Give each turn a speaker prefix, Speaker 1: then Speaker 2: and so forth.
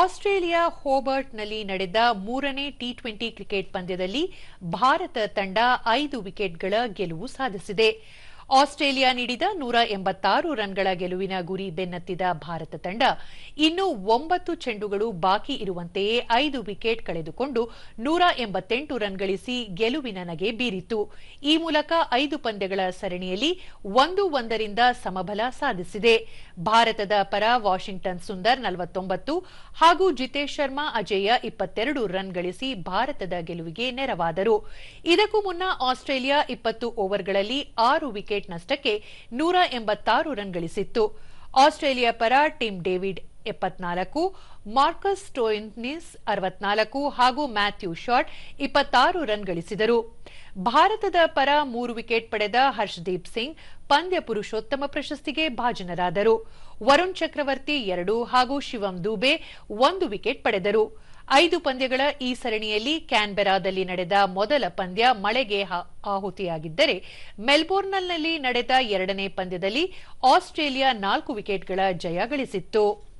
Speaker 1: Australia ಹೋಬರ್ಟ್ನಲ್ಲಿ ನಡೆದ ಮೂರನೇ T twenty cricket ಪಂದ್ಯದಲ್ಲಿ ಭಾರತ ತಂಡ ಐದು ವಿಕೆಟ್ಗಳ ಗೆಲುವು ಸಾಧಿಸಿದೆ. ಆಸ್ಟ್ರೇಲಿಯಾ ನೀಡಿದ ನೂರ ಎಂಬತ್ತಾರು ರನ್ಗಳ ಗೆಲುವಿನ ಗುರಿ ಬೆನ್ನತ್ತಿದ ಭಾರತ ತಂಡ ಇನ್ನೂ ಒಂಬತ್ತು ಚೆಂಡುಗಳು ಬಾಕಿ ಇರುವಂತೆಯೇ ಐದು ವಿಕೆಟ್ ಕಳೆದುಕೊಂಡು ನೂರ ಎಂಬತ್ತೆಂಟು ರನ್ ಗಳಿಸಿ ಗೆಲುವಿನ ನಗೆ ಬೀರಿತು ಈ ಮೂಲಕ ಐದು ಪಂದ್ಯಗಳ ಸರಣಿಯಲ್ಲಿ ಒಂದು ಒಂದರಿಂದ ಸಮಬಲ ಸಾಧಿಸಿದೆ. ಭಾರತದ ಪರ ವಾಷಿಂಗ್ಟನ್ ಸುಂದರ್ ನಲವತ್ತೊಂಬತ್ತು ಹಾಗೂ ಜಿತೇಶ್ ಶರ್ಮಾ ಅಜೇಯ ಇಪ್ಪತ್ತೆರಡು ರನ್ ಗಳಿಸಿ ಭಾರತದ ಗೆಲುವಿಗೆ ನೆರವಾದರು. ಇದಕ್ಕೂ ಮುನ್ನ ಆಸ್ಟ್ರೇಲಿಯಾ ಇಪ್ಪತ್ತು ಓವರ್ಗಳಲ್ಲಿ ಆರು ವಿಕೆಟ್ ನಷ್ಟಕ್ಕೆ ನೂರ ಎಂಬತ್ತಾರು ರನ್ ಗಳಿಸಿತ್ತು. ಆಸ್ಟ್ರೇಲಿಯಾ ಪರ ಟಿಮ್ ಡೇವಿಡ್ ಎಪ್ಪತ್ನಾಲ್ಕು, ಮಾರ್ಕಸ್ ಸ್ಟೋಯಿನ್ಸ್ ಅರವತ್ನಾಲ್ಕು ಹಾಗೂ ಮ್ಯಾಥ್ಯೂ ಶಾಟ್ ಇಪ್ಪತ್ತಾರು ರನ್ ಗಳಿಸಿದರು. ಭಾರತದ ಪರ ಮೂರು ವಿಕೆಟ್ ಪಡೆದ ಹರ್ಷದೀಪ್ ಸಿಂಗ್ ಪಂದ್ಯ ಪುರುಷೋತ್ತಮ ಪ್ರಶಸ್ತಿಗೆ ಭಾಜನರಾದರು. ವರುಣ್ ಚಕ್ರವರ್ತಿ ಎರಡು ಹಾಗೂ ಶಿವಂ ದೂಬೆ ಒಂದು ವಿಕೆಟ್ ಪಡೆದರು. ಐದು ಪಂದ್ಯಗಳ ಈ ಸರಣಿಯಲ್ಲಿ ಕ್ಯಾನ್ಬೆರಾದಲ್ಲಿ ನಡೆದ ಮೊದಲ ಪಂದ್ಯ ಮಳೆಗೆ ಆಹುತಿಯಾಗಿದ್ದರೆ ಮೆಲ್ಬೋರ್ನ್ನಲ್ಲಿ ನಡೆದ ಎರಡನೇ ಪಂದ್ಯದಲ್ಲಿ ಆಸ್ಟ್ರೇಲಿಯಾ ನಾಲ್ಕು ವಿಕೆಟ್ಗಳ ಜಯ ಗಳಿಸಿತ್ತು.